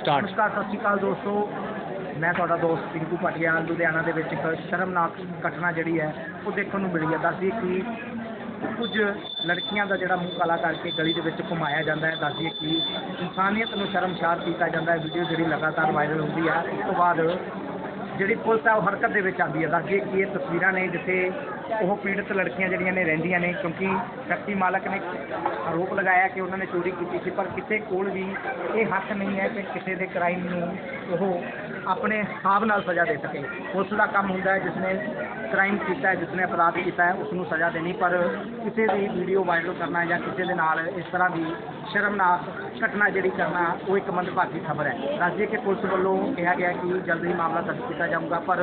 Start ਨਮਸਕਾਰ, ਸਤਿ ਸ਼੍ਰੀ ਅਕਾਲ ਦੋਸਤੋ। ਮੈਂ ਤੁਹਾਡਾ ਦੋਸਤ ਪਿੰਕੂ ਪਟਿਆਲ, ਲੁਧਿਆਣਾ ਦੇ ਵਿੱਚ ਇੱਕ ਸ਼ਰਮਨਾਕ ਘਟਨਾ ਜਿਹੜੀ ਹੈ, ਉਹ ਦੇਖਣ ਨੂੰ ਮਿਲੀ ਹੈ। ਦੱਸਦੀ ਕਿ ਕੁਝ ਲੜਕੀਆਂ ਦਾ ਜਿਹੜਾ ਮੂੰਹ ਕਾਲਾ ਕਰਕੇ ਗਲੀ ਦੇ ਵਿੱਚ ਘੁਮਾਇਆ ਜਾਂਦਾ ਹੈ। ਦੱਸਦੀ ਕਿ ਇਨਸਾਨੀਅਤ ਨੂੰ ਸ਼ਰਮਸ਼ਾਰ ਕੀਤਾ ਜਾਂਦਾ ਹੈ। ਵੀਡੀਓ ਜਿਹੜੀ ਲਗਾਤਾਰ ਵਾਇਰਲ ਹੁੰਦੀ ਹੈ। ਉਸ ਤੋਂ ਬਾਅਦ ਜਿਹੜੀ ਪੁਲਿਸ ਹੈ ਉਹ ਹਰਕਤ ਦੇ ਵਿੱਚ ਆਉਂਦੀ ਹੈ ਦੱਸਦੀ ਕਿ ਇਹ ਤਸਵੀਰਾਂ ਨੇ ਜਿੱਥੇ ਉਹ ਪੀੜਤ ਲੜਕੀਆਂ ਜਿਹੜੀਆਂ ਨੇ ਰਹਿੰਦੀਆਂ ਨੇ, ਕਿਉਂਕਿ ਫੈਕਟਰੀ ਮਾਲਕ ਨੇ ਆਰੋਪ ਲਗਾਇਆ ਕਿ ਉਹਨਾਂ ਨੇ ਚੋਰੀ ਕੀਤੀ ਸੀ, ਪਰ ਕਿਸੇ ਕੋਲ ਵੀ ਇਹ ਹੱਕ ਨਹੀਂ ਹੈ ਕਿ ਕਿਸੇ ਦੇ ਕ੍ਰਾਈਮ ਨੂੰ ਉਹ ਆਪਣੇ ਹਿਸਾਬ ਨਾਲ ਸਜ਼ਾ ਦੇ ਸਕੇ। ਪੁਲਿਸ ਦਾ ਕੰਮ ਹੁੰਦਾ ਹੈ ਜਿਸ ਨੇ ਕ੍ਰਾਈਮ ਕੀਤਾ ਹੈ ਜਿਸ ਨੇ ਅਪਰਾਧ ਕੀਤਾ ਹੈ ਉਸ ਨੂੰ ਸਜ਼ਾ ਦੇਣੀ। ਪਰ ਕਿਸੇ ਦੀ ਵੀਡੀਓ ਵਾਇਰਲ ਕਰਨਾ ਜਾਂ ਕਿਸੇ ਦੇ ਨਾਲ ਇਸ ਤਰ੍ਹਾਂ ਦੀ ਸ਼ਰਮਨਾਕ ਘਟਨਾ ਜਿਹੜੀ ਕਰਨਾ, ਉਹ ਇੱਕ ਮੰਦਭਾਗੀ ਖਬਰ ਹੈ। ਦੱਸਦੇ ਕਿ ਪੁਲਿਸ ਵੱਲੋਂ ਕਿਹਾ ਗਿਆ ਕਿ ਜਲਦ ਹੀ ਮਾਮਲਾ ਦਰਜ ਕੀਤਾ ਜਾਊਗਾ, ਪਰ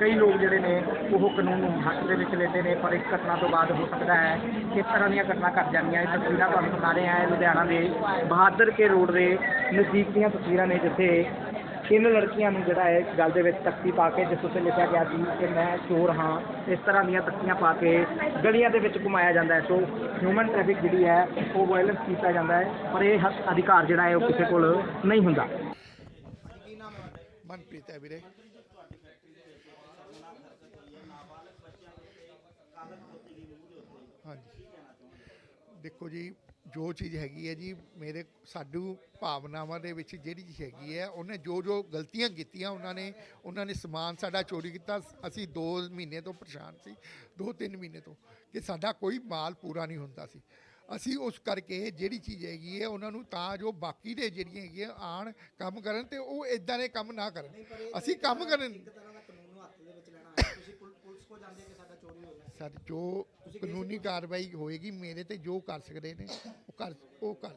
ਕਈ ਲੋਕ ਜਿਹੜੇ ਨੇ, ਉਹ ਕਾਨੂੰਨ ਨੂੰ ਹੱਥ ਦੇ ਵਿੱਚ ਲੈਂਦੇ ਨੇ, ਪਰ ਇਸ ਘਟਨਾ ਤੋਂ ਬਾਅਦ ਹੋ ਸਕਦਾ ਹੈ ਕਿ ਇਸ ਤਰ੍ਹਾਂ ਦੀਆਂ ਘਟਨਾ ਘਟ ਜਾਂਦੀਆਂ ਇਹ ਤਸਵੀਰਾਂ ਤੁਹਾਨੂੰ ਦਿਖਾ ਰਹੇ ਹਾਂ। ਲੁਧਿਆਣਾ ਦੇ ਬਹਾਦਰ ਕੇ ਰੋਡ ਦੇ ਨਜ਼ਦੀਕ ਦੀਆਂ ਤਸਵੀਰਾਂ ਨੇ, ਜਿੱਥੇ ਤਿੰਨ ਲੜਕੀਆਂ ਨੂੰ ਜਿਹੜਾ ਹੈ ਗੱਲ ਦੇ ਵਿੱਚ ਤਖਤੀ ਪਾ ਕੇ ਜਿਸ ਉੱਤੇ ਲਿਖਿਆ ਗਿਆ ਸੀ ਕਿ ਮੈਂ ਚੋਰ ਹਾਂ ਇਸ ਤਰ੍ਹਾਂ ਦੀਆਂ ਤਖਤੀਆਂ ਪਾ ਕੇ ਗਲੀਆਂ ਦੇ ਵਿੱਚ ਘੁਮਾਇਆ ਜਾਂਦਾ ਹੈ। ਸੋ ਹਿਊਮਨ ਟ੍ਰੈਫਿਕ ਜਿਹੜੀ ਹੈ ਉਹ ਵਾਇਲੈਂਸ ਕੀਤਾ ਜਾਂਦਾ ਹੈ ਪਰ ਇਹ ਹੱਕ ਅਧਿਕਾਰ ਜਿਹੜਾ ਹੈ ਉਹ ਕਿਸੇ ਕੋਲ ਨਹੀਂ ਹੁੰਦਾ। ਮਨਪ੍ਰੀਤ ਹੈ ਵੀਰੇ। ਹਾਂਜੀ। ਦੇਖੋ ਜੀ ਜੋ ਚੀਜ਼ ਹੈਗੀ ਹੈ ਜੀ ਮੇਰੇ ਸਾਡੂ ਭਾਵਨਾਵਾਂ ਦੇ ਵਿੱਚ ਜਿਹੜੀ ਚੀਜ਼ ਹੈਗੀ ਹੈ ਉਹਨੇ ਜੋ ਜੋ ਗਲਤੀਆਂ ਕੀਤੀਆਂ ਉਹਨਾਂ ਨੇ ਉਹਨਾਂ ਨੇ ਸਮਾਨ ਸਾਡਾ ਚੋਰੀ ਕੀਤਾ। ਅਸੀਂ 2 ਮਹੀਨੇ ਤੋਂ ਪਰੇਸ਼ਾਨ ਸੀ 2-3 ਮਹੀਨੇ ਤੋਂ ਕਿ ਸਾਡਾ ਕੋਈ ਮਾਲ ਪੂਰਾ ਨਹੀਂ ਹੁੰਦਾ ਸੀ। ਅਸੀਂ ਉਸ ਕਰਕੇ ਜਿਹੜੀ ਚੀਜ਼ ਹੈਗੀ ਹੈ ਉਹਨਾਂ ਨੂੰ ਤਾਂ ਜੋ ਬਾਕੀ ਦੇ ਜਿਹੜੀਆਂ ਹੈਗੀਆਂ ਆਣ ਕੰਮ ਕਰਨ ਤੇ ਉਹ ਇਦਾਂ ਦੇ ਕੰਮ ਨਾ ਕਰਨ। ਅਸੀਂ ਕੰਮ ਕਰਨ ਸਰ, ਜੋ ਕਾਨੂੰਨੀ ਕਾਰਵਾਈ ਹੋਏਗੀ, ਮੇਰੇ ਤੇ ਜੋ ਕਰ ਸਕਦੇ ਨੇ, ਉਹ ਕਰ ਉਹ ਕਰ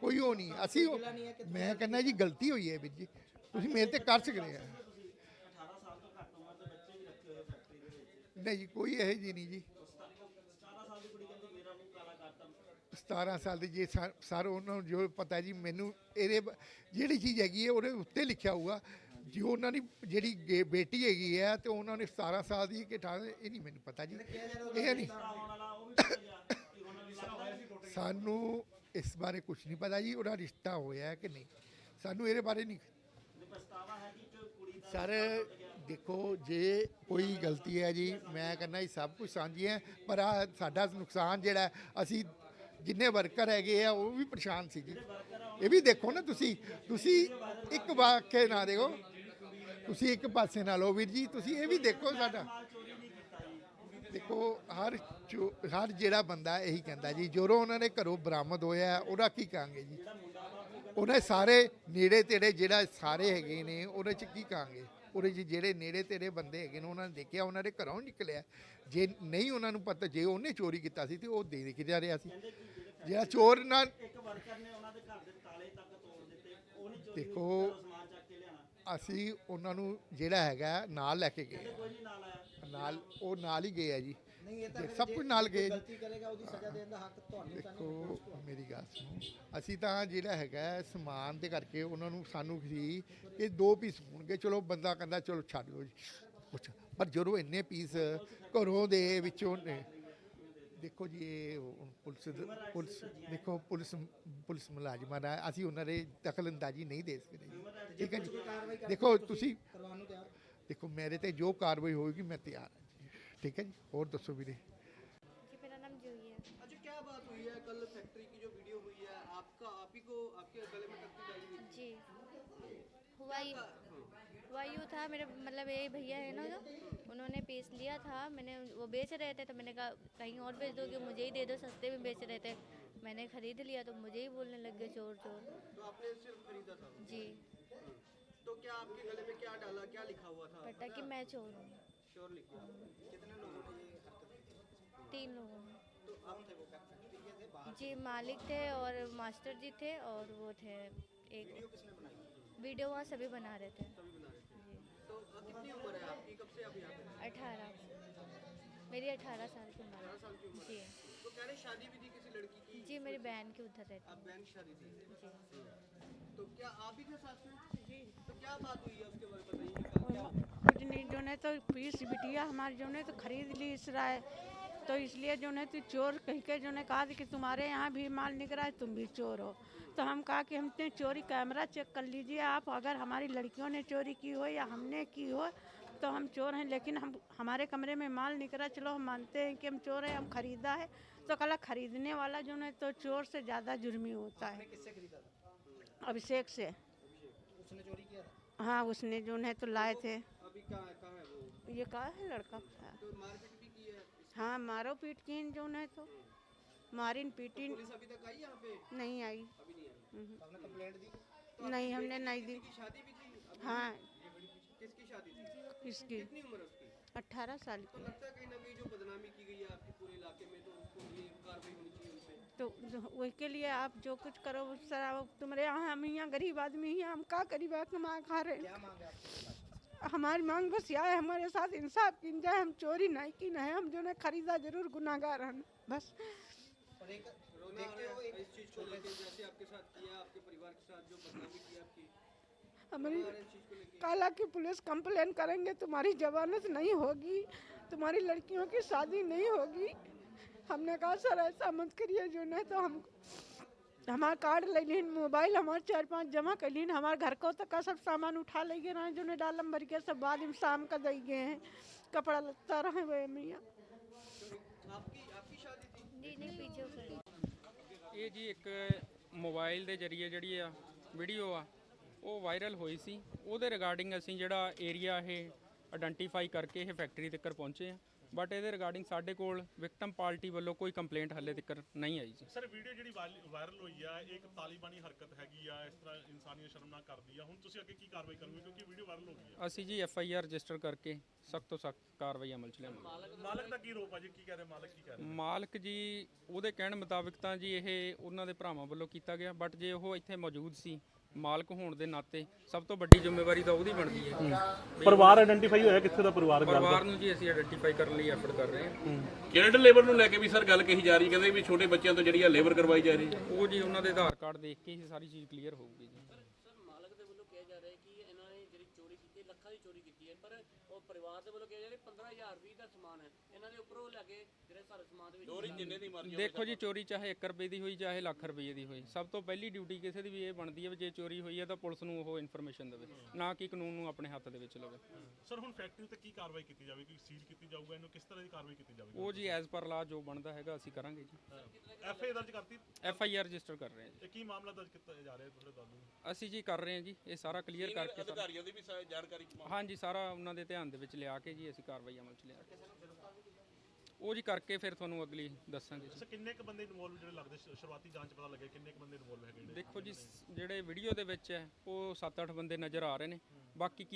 ਕੋਈ ਉਹ ਨਹੀਂ, ਅਸੀਂ ਮੈਂ ਕਹਿੰਦਾ ਜੀ, ਗਲਤੀ ਹੋਈ ਹੈ ਵੀਰ ਜੀ। ਤੁਸੀਂ ਮੇਰੇ ਤੇ ਕਰ ਸਕਦੇ ਆ। ਨਹੀਂ ਜੀ, ਕੋਈ ਇਹ ਜੀ ਨਹੀਂ ਜੀ। 17 ਸਾਲ ਦੇ ਜੇ ਸਰ, ਉਹਨਾਂ ਨੂੰ ਜੋ ਪਤਾ ਜੀ, ਮੈਨੂੰ ਇਹਦੇ ਜਿਹੜੀ ਚੀਜ਼ ਹੈਗੀ ਹੈ, ਉਹਦੇ ਉੱਤੇ ਲਿਖਿਆ ਹੋਊਗਾ। ਜੋ ਉਹਨਾਂ ਦੀ ਜਿਹੜੀ ਗੇ- ਬੇਟੀ ਹੈਗੀ ਹੈ ਤੇ ਉਹਨਾਂ ਨੇ 17 ਸਾਲ ਦੀ ਕਿ 18 ਇਹ ਨਹੀਂ ਮੈਨੂੰ ਪਤਾ ਜੀ। ਇਹ ਨਹੀਂ। ਸਾਨੂੰ ਇਸ ਬਾਰੇ ਕੁਝ ਨਹੀਂ ਪਤਾ ਜੀ ਉਹਦਾ ਰਿਸ਼ਤਾ ਹੋਇਆ ਹੈ ਕਿ ਨਹੀਂ। ਸਾਨੂੰ ਇਹਦੇ ਬਾਰੇ ਨਹੀਂ ਸਰ ਦੇਖੋ ਜੇ ਕੋਈ ਗਲਤੀ ਹੈ ਜੀ ਮੈਂ ਕਹਿੰਦਾ ਜੀ ਸਭ ਕੁਝ ਸਾਂਝੀ ਹੈ ਪਰ ਆਹ ਸਾਡਾ ਨੁਕਸਾਨ ਜਿਹੜਾ ਹੈ, ਅਸੀਂ ਜਿੰਨੇ ਵਰਕਰ ਹੈਗੇ ਆ ਉਹ ਵੀ ਪਰੇਸ਼ਾਨ ਸੀ ਜੀ। ਇਹ ਵੀ ਦੇਖੋ ਨਾ ਤੁਸੀਂ ਤੁਸੀਂ ਇੱਕ ਵਾਕਿਆ ਨਾ ਦੇਖੋ ਤੁਸੀਂ ਇੱਕ ਪਾਸੇ ਨਾਲ ਹੋ ਵੀਰ ਜੀ ਤੁਸੀਂ ਇਹ ਵੀ ਦੇਖੋ ਸਾਡਾ। ਦੇਖੋ ਹਰ ਹਰ ਜਿਹੜਾ ਬੰਦਾ ਇਹੀ ਕਹਿੰਦਾ ਜੀ ਜਦੋਂ ਉਹਨਾਂ ਦੇ ਘਰੋਂ ਬਰਾਮਦ ਹੋਇਆ ਉਹਦਾ ਕੀ ਕਹਾਂਗੇ ਜੀ? ਉਹਨੇ ਸਾਰੇ ਨੇੜੇ ਤੇੜੇ ਜਿਹੜਾ ਸਾਰੇ ਹੈਗੇ ਨੇ ਉਹਦੇ ਚ ਕੀ ਕਹਾਂਗੇ? ਉਹਦੇ 'ਚ ਜਿਹੜੇ ਨੇੜੇ ਤੇੜੇ ਬੰਦੇ ਹੈਗੇ ਨੇ ਉਹਨਾਂ ਨੇ ਦੇਖਿਆ ਉਹਨਾਂ ਦੇ ਘਰੋਂ ਨਿਕਲਿਆ। ਜੇ ਨਹੀਂ ਉਹਨਾਂ ਨੂੰ ਪਤਾ ਜੇ ਉਹਨੇ ਚੋਰੀ ਕੀਤਾ ਸੀ ਤੇ ਉਹ ਦੇ ਦੇ ਕੇ ਜਾ ਰਿਹਾ ਸੀ। ਜਿਹੜਾ ਚੋਰ ਨਾਲ ਦੇਖੋ ਅਸੀਂ ਉਹਨਾਂ ਨੂੰ ਜਿਹੜਾ ਹੈਗਾ ਨਾਲ ਲੈ ਕੇ ਗਏ। ਨਾਲ ਉਹ ਨਾਲ ਹੀ ਗਏ ਆ ਜੀ। ਜੇ ਸਭ ਕੁਝ ਨਾਲ ਗਏ ਗਲਤੀ ਕਰੇਗਾ ਉਹਦੀ ਸਜ਼ਾ ਦੇਣ ਦਾ ਹੱਕ ਤੁਹਾਨੂੰ ਦੇਖੋ ਮੇਰੀ ਗੱਲ ਸੁਣੋ। ਅਸੀਂ ਤਾਂ ਜਿਹੜਾ ਹੈਗਾ ਸਮਾਨ ਦੇ ਕਰਕੇ ਉਹਨਾਂ ਨੂੰ ਸਾਨੂੰ ਸੀ ਕਿ ਦੋ ਪੀਸ ਹੋਣਗੇ। ਚਲੋ ਬੰਦਾ ਕਹਿੰਦਾ ਚਲੋ ਛੱਡ ਲਓ ਜੀ। ਪਰ ਜਦੋਂ ਇੰਨੇ ਪੀਸ ਘਰੋਂ ਦੇ ਵਿੱਚੋਂ ਨੇ ਦੇਖੋ ਜੀ ਇਹ ਹੁਣ ਪੁਲਿਸ ਦ- ਪੁਲਿਸ ਦੇਖੋ ਪੁਲਿਸ ਪੁਲਿਸ ਮੁਲਾਜ਼ਮਾਂ ਦਾ ਅਸੀਂ ਉਹਨਾਂ ਦੇ ਦਖਲ ਅੰਦਾਜ਼ੀ ਨਹੀਂ ਦੇ ਸਕਦੇ ਜੀ ਠੀਕ ਹੈ ਜੀ ਦੇਖੋ ਤੁਸੀਂ ਕਰਵਾਉਣ ਨੂੰ ਤਿਆਰ ਦੇਖੋ ਮੇਰੇ ਤੇ ਜੋ ਕਾਰਵਾਈ ਹੋਏਗੀ ਮੈਂ ਤਿਆਰ ਹਾਂ ਜੀ ਠੀਕ ਹੈ ਜੀ ਹੋਰ ਦੱਸੋ ਵੀਰੇ जी मेरा नाम जूही है अच्छा क्या बात हुई है कल फैक्ट्री की जो वीडियो हुई है आपका आप ही को आपके गले में टट्टी डाली गई जी हुआ ये हुआ यूँ था मेरे मतलब ये भैया है ना जो उन्होंने पीस लिया था मैंने वो बेच रहे थे तो मैंने कहा कहीं और बेच दोगे मुझे ही दे दो सस्ते में बेच रहे थे। मैंने खरीद लिया तो मुझे ही बोलने लग गए चोर चोर। तो आपने सिर्फ़ खरीदा था? जी। तो क्या आपके गले में क्या डाला क्या लिखा हुआ था? पता कि मैं चोर हूँ। श्योर लिखा कितने लोगों ने ये तीन लोगों में तो आप थे वो थे बाहर जी मालिक थे और मास्टर जी थे और वो थे एक वीडियो किसने बनाई? वीडियो वहाँ सभी बना रहे थे। तो कितनी उम्र है आपकी? कब से आप यहाँ पे अठारह। मेरी अठारह साल की उम्र साल की उम्र जी। तो कह रहे शादी भी थी किसी लड़की की? जी मेरी बहन की उधर रहती आप बहन की शादी थी? है जी। तो क्या आप ही थे साथ में? जी। तो क्या बात हुई है उसके बारे में बताइए। कुछ नहीं जो ने तो पीस बिटिया हमारी जो ने तो खरीद ली इस राय। तो इसलिए जो है तो चोर कह के जो ने कहा कि तुम्हारे यहाँ भी माल निकला है तुम भी चोर हो। तो हम कहा कि हमने चोरी कैमरा चेक कर लीजिए आप अगर हमारी लड़कियों ने चोरी की हो या हमने की हो तो हम चोर हैं लेकिन हम हमारे कमरे में माल निकला चलो हम मानते हैं कि हम चोर हैं हम खरीदा है। तो कला खरीदने वाला जो है तो चोर से ज़्यादा जुर्मी होता है। किससे खरीदा था? अभिषेक से। उसने चोरी किया था? हाँ उसने जो है तो लाए थे। अभी कहाँ है है वो? ये कहा है लड़का? तो की है मारो पीट की जो है तो। मारिन पीटिन। पुलिस अभी तक आई यहाँ पे? नहीं आई। अभी नहीं आई? हम्म। आपने कंप्लेंट दी? नहीं हमने नहीं दी। शादी भी थी हाँ। किसकी शादी थी? इसकी कितनी उम्र उसकी? अट्ठारह साल तो लगता है कहीं ना कहीं जो बदनामी की गई है आपके पूरे इलाके में तो उसको ये कार्रवाई होनी चाहिए तो उसके लिए आप जो कुछ करो सर तुम्हारे यहाँ हम यहाँ गरीब आदमी हैं हम का गरीब है कमा खा रहे क्या मांग आपके हैं हमारी मांग बस यह है हमारे साथ इंसाफ की जाए हम चोरी नहीं की नहीं हम जो ने खरीदा ज़रूर गुनागार हैं बस। हमारी काला की पुलिस कंप्लेन करेंगे तुम्हारी जवानत नहीं होगी तुम्हारी लड़कियों की शादी नहीं होगी। हमने कहा सर ऐसा मत करिए जो नहीं तो हम हमारा कार्ड ले लीन मोबाइल हमारे चार पांच जमा कर लीन हमारे घर को तक का सब सामान उठा ले गए रहे जो ने डालम भर के सब बाद में शाम का दे गए हैं कपड़ा लगता रहे हुए मैया आपकी आपकी शादी थी जी नहीं पीछे खड़ी ਇਹ ਜੀ ਇੱਕ ਮੋਬਾਈਲ ਦੇ ਜਰੀਏ ਜਿਹੜੀ ਆ ਵੀਡੀਓ ਆ ਉਹ ਵਾਇਰਲ ਹੋਈ ਸੀ ਉਹਦੇ ਰਿਗਾਰਡਿੰਗ ਅਸੀਂ ਜਿਹੜਾ ਏਰੀਆ ਇਹ ਆਇਡੈਂਟੀਫਾਈ ਕਰਕੇ ਇਹ ਫੈਕਟਰੀ ਤੱਕ ਪਹੁੰਚੇ ਆ ਬਟ ਇਹਦੇ ਰਿਗਾਰਡਿੰਗ ਸਾਡੇ ਕੋਲ ਵਿਕਟਮ ਪਾਰਟੀ ਵੱਲੋਂ ਕੋਈ ਕੰਪਲੇਂਟ ਹੱਲੇ ਤੱਕ ਨਹੀਂ ਆਈ ਜੀ। ਸਰ ਵੀਡੀਓ ਜਿਹੜੀ ਵਾਇਰਲ ਹੋਈ ਆ ਇਹ ਇੱਕ ਤਾਲੀਬਾਨੀ ਹਰਕਤ ਹੈਗੀ ਆ ਇਸ ਤਰ੍ਹਾਂ ਇਨਸਾਨੀਅਤ ਸ਼ਰਮਨਾਕ ਕਰਦੀ ਆ। ਹੁਣ ਤੁਸੀਂ ਅੱਗੇ ਕੀ ਕਾਰਵਾਈ ਕਰੋਗੇ? ਕਿਉਂਕਿ ਵੀਡੀਓ ਵਾਇਰਲ ਹੋ ਗਈ ਆ। ਅਸੀਂ ਜੀ ਐਫ ਆਈ ਆਰ ਰਜਿਸਟਰ ਕਰਕੇ ਸਖਤ ਤੋਂ ਸਖਤ ਕਾਰਵਾਈ ਅਮਲ ਚ ਲਿਆਵਾਂਗੇ। ਮਾਲਕ ਦਾ ਕੀ ਰੋਪ ਆ ਜੀ? ਕੀ ਕਹਿ ਰਹੇ ਮਾਲਕ ਕੀ ਕਹਿ ਰਹੇ? ਮਾਲਕ ਜੀ ਉਹਦੇ ਕਹਿਣ ਮੁਤਾਬਿਕ ਤਾਂ ਜੀ ਇਹ ਉਹਨਾਂ ਦੇ ਭਰਾਵਾਂ ਵੱਲੋਂ ਕੀਤਾ ਗਿਆ। ਬਟ ਜੇ ਉਹ ਇੱਥੇ ਮੌਜੂਦ ਸੀ ਮਾਲਕ ਹੋਣ ਦੇ ਨਾਤੇ ਸਭ ਤੋਂ ਵੱਡੀ ਜ਼ਿੰਮੇਵਾਰੀ ਤਾਂ ਉਹਦੀ ਬਣਦੀ ਹੈ। ਪਰਿਵਾਰ ਆਇਡੈਂਟੀਫਾਈ ਹੋਇਆ ਕਿੱਥੇ ਦਾ ਪਰਿਵਾਰ ਪਰਿਵਾਰ ਨੂੰ ਜੀ ਅਸੀਂ ਆਇਡੈਂਟੀਫਾਈ ਕਰਨ ਲਈ ਐਫਰਟ ਕਰ ਰਹੇ ਹਾਂ। ਚਾਈਲਡ ਲੇਬਰ ਨੂੰ ਲੈ ਕੇ ਵੀ ਸਰ ਗੱਲ ਕਹੀ ਜਾ ਰਹੀ ਕਹਿੰਦੇ ਵੀ ਛੋਟੇ ਬੱਚਿਆਂ ਤੋਂ ਜਿਹੜੀ ਆ ਲੇਬਰ ਕਰਵਾਈ ਜਾ ਰਹੀ ਉਹ ਜੀ ਉਹਨਾਂ ਦੇ ਆਧਾਰ ਕਾਰਡ ਦੇਖ ਕੇ ਹੀ ਸਾਰੀ ਚੀਜ਼ ਕਲੀਅਰ ਹੋਊਗੀ ਜੀ ਸਰ ਮਾਲਕ ਦੇ ਵੱਲੋਂ ਕਿਹਾ ਜਾ ਰਿਹਾ ਹੈ ਕਿ ਇਹਨਾਂ ਨੇ ਜਿਹੜੀ ਚੋਰੀ ਕੀਤੀ ਹੈ, ਲੱਖਾਂ ਦੀ ਚੋਰੀ ਕੀਤੀ ਹੈ ਪਰ ਉਹ ਪਰਿਵਾਰ ਦੇ ਵੱਲੋਂ ਕਿਹਾ ਜਾ ਰਿਹਾ 15000 ਰੁਪਏ ਦਾ ਸਮਾਨ ਹੈ। ਇਹਨਾਂ ਦੇ ਉੱਪਰੋਂ ਲੈ ਕੇ ਜਿਹੜੇ ਸਾਰੇ ਸਮਾਨ ਦੇ ਵਿੱਚ ਚੋਰੀ ਜਿੰਨੇ ਦੀ ਮਰਜ਼ੀ ਦੇਖੋ ਜੀ ਚੋਰੀ ਚਾਹੇ 1 ਰੁਪਏ ਦੀ ਹੋਈ ਚਾਹੇ ਲੱਖ ਰੁਪਏ ਦੀ ਹੋਈ। ਸਭ ਤੋਂ ਪਹਿਲੀ ਡਿਊਟੀ ਕਿਸੇ ਦੀ ਵੀ ਇਹ ਬਣਦੀ ਹੈ ਵੀ ਜੇ ਚੋਰੀ ਹੋਈ ਹੈ ਤਾਂ ਪੁਲਿਸ ਨੂੰ ਉਹ ਇਨਫੋਰਮੇਸ਼ਨ ਦੇਵੇ ਨਾ ਕਿ ਕਾਨੂੰਨ ਨੂੰ ਆਪਣੇ ਹੱਥ ਦੇ ਵਿੱਚ ਲਵੇ। ਸਰ ਹੁਣ ਫੈਕਟਰੀ ਤੇ ਕੀ ਕਾਰਵਾਈ ਕੀਤੀ ਜਾਵੇਗੀ? ਸੀਲ ਕੀਤੀ ਜਾਊਗਾ ਇਹਨੂੰ? ਕਿਸ ਤਰ੍ਹਾਂ ਦੀ ਕਾਰਵਾਈ ਕੀਤੀ ਜਾਵੇਗੀ? ਉਹ ਜੀ ਐਜ਼ ਪਰ ਲਾ ਜੋ ਬਣਦਾ ਹੈਗਾ ਅਸੀਂ ਕਰਾਂਗੇ ਜੀ। ਐਫ ਆਈ ਦਰਜ ਕਰਤੀ? ਐਫ ਆਈ ਆਰ ਰਜਿਸਟਰ ਕਰ ਰਹੇ ਹਾਂ ਜੀ। ਇਹ ਕੀ ਮਾਮਲਾ ਦਰਜ ਕੀਤਾ ਜਾ ਰਿਹਾ ਤੁਹਾਡੇ ਦਾਦੂ ਅਸੀਂ ਜੀ ਕਰ ਰਹੇ ਹਾਂ ਜੀ ਇਹ ਸਾਰਾ ਕਲੀਅਰ ਕਰਕੇ ਸਾਰਾ- ਅਧਿਕਾਰੀਆਂ ਦੀ ਵੀ ਸਾ- ਜਾਣਕਾਰੀ ਹਾਂਜੀ ਸਾਰਾ ਉਹਨਾਂ ਦੇ ਧਿਆਨ ਦੇ ਵਿੱਚ ਲਿਆ ਕੇ ਜੀ ਅਸੀਂ ਕਾਰਵਾਈ ਅਮਲ 'ਚ ਲਿਆ ਉਹ ਜੀ ਕਰਕੇ ਫਿਰ ਤੁਹਾਨੂੰ ਅਗਲੀ ਦੱਸਾਂਗੇ ਜੀ। ਸਰ ਕਿੰਨੇ ਕ ਬੰਦੇ ਇਨਵੋਲਵ ਜਿਹੜੇ ਲੱਗਦੇ? ਸ਼ੁ- ਸ਼ੁਰੂਆਤੀ ਜਾਂਚ ਪਤਾ ਲੱਗਿਆ ਕਿੰਨੇ ਕ ਬੰਦੇ ਇਨਵੋਲਵ ਹੈਗੇ ਨੇ? ਦੇਖੋ ਜੀ ਸ- ਜਿਹੜੇ ਵੀਡੀਓ ਦੇ ਵਿੱਚ ਹੈ ਉਹ 7-8 ਬੰਦੇ ਨਜ਼ਰ ਆ ਰਹੇ ਨੇ। ਬਾਕੀ ਕੀ